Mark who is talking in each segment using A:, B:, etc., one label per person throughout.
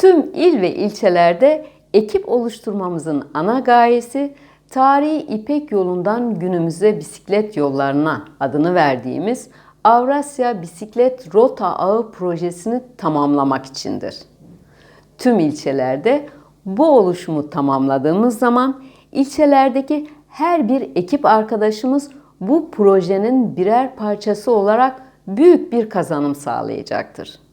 A: Tüm il ve ilçelerde ekip oluşturmamızın ana gayesi tarihi İpek yolundan günümüze bisiklet yollarına adını verdiğimiz Avrasya Bisiklet Rota Ağı projesini tamamlamak içindir. Tüm ilçelerde bu oluşumu tamamladığımız zaman ilçelerdeki her bir ekip arkadaşımız bu projenin birer parçası olarak büyük bir kazanım sağlayacaktır.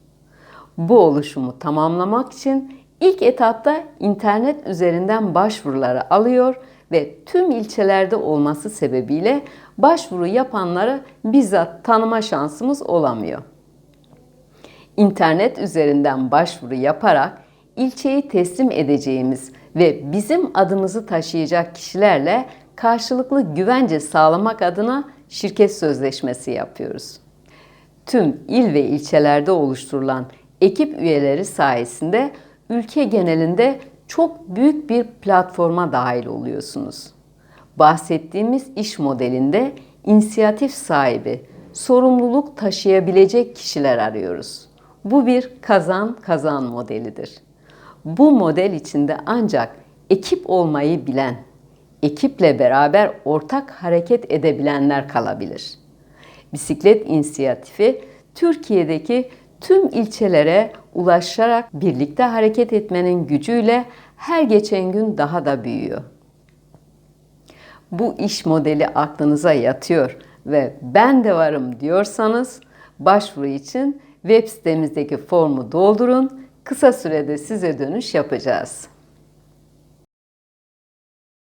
A: Bu oluşumu tamamlamak için ilk etapta internet üzerinden başvuruları alıyor ve tüm ilçelerde olması sebebiyle başvuru yapanları bizzat tanıma şansımız olamıyor. İnternet üzerinden başvuru yaparak ilçeyi teslim edeceğimiz ve bizim adımızı taşıyacak kişilerle karşılıklı güvence sağlamak adına şirket sözleşmesi yapıyoruz. Tüm il ve ilçelerde oluşturulan ekip üyeleri sayesinde ülke genelinde çok büyük bir platforma dahil oluyorsunuz. Bahsettiğimiz iş modelinde inisiyatif sahibi, sorumluluk taşıyabilecek kişiler arıyoruz. Bu bir kazan kazan modelidir. Bu model içinde ancak ekip olmayı bilen, ekiple beraber ortak hareket edebilenler kalabilir. Bisiklet inisiyatifi Türkiye'deki tüm ilçelere ulaşarak birlikte hareket etmenin gücüyle her geçen gün daha da büyüyor. Bu iş modeli aklınıza yatıyor ve ben de varım diyorsanız başvuru için web sitemizdeki formu doldurun. Kısa sürede size dönüş yapacağız.